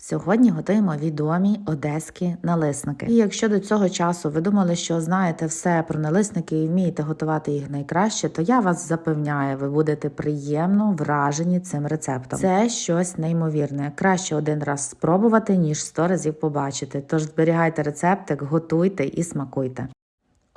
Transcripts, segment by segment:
Сьогодні готуємо відомі одеські налисники. І якщо до цього часу ви думали, що знаєте все про налисники і вмієте готувати їх найкраще, то я вас запевняю, ви будете приємно вражені цим рецептом. Це щось неймовірне. Краще один раз спробувати, ніж сто разів побачити. Тож зберігайте рецептик, готуйте і смакуйте.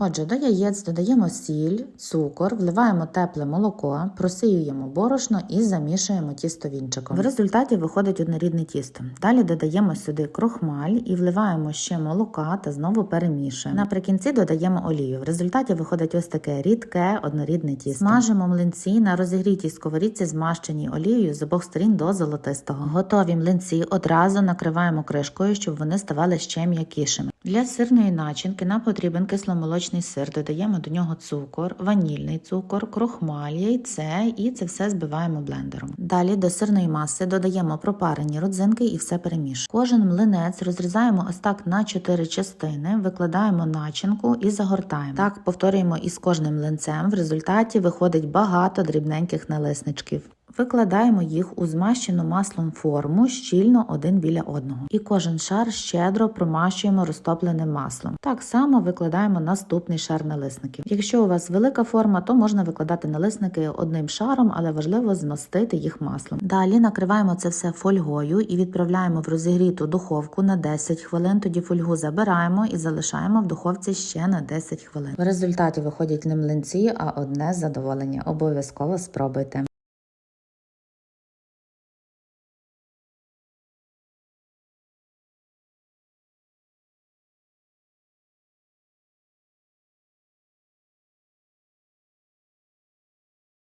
Отже, до яєць додаємо сіль, цукор, вливаємо тепле молоко, просіюємо борошно і замішуємо тісто вінчиком. В результаті виходить однорідне тісто. Далі додаємо сюди крохмаль і вливаємо ще молока та знову перемішуємо. Наприкінці додаємо олію. В результаті виходить ось таке рідке однорідне тісто. Смажимо млинці на розігрітій сковорідці, змащеній олією з обох сторін до золотистого. Готові млинці одразу накриваємо кришкою, щоб вони ставали ще м'якішими. Для сирної начинки нам потрібен кисломолочний сир. Додаємо до нього цукор, ванільний цукор, крохмаль, яйце і це все збиваємо блендером. Далі до сирної маси додаємо пропарені родзинки і все перемішуємо. Кожен млинець розрізаємо ось так на 4 частини, викладаємо начинку і загортаємо. Так повторюємо із кожним млинцем. В результаті виходить багато дрібненьких налисничків. Викладаємо їх у змащену маслом форму щільно один біля одного. І кожен шар щедро промащуємо розтопленим маслом. Так само викладаємо наступний шар налисників. Якщо у вас велика форма, то можна викладати налисники одним шаром, але важливо змастити їх маслом. Далі накриваємо це все фольгою і відправляємо в розігріту духовку на 10 хвилин. Тоді фольгу забираємо і залишаємо в духовці ще на 10 хвилин. В результаті виходять не млинці, а одне задоволення. Обов'язково спробуйте.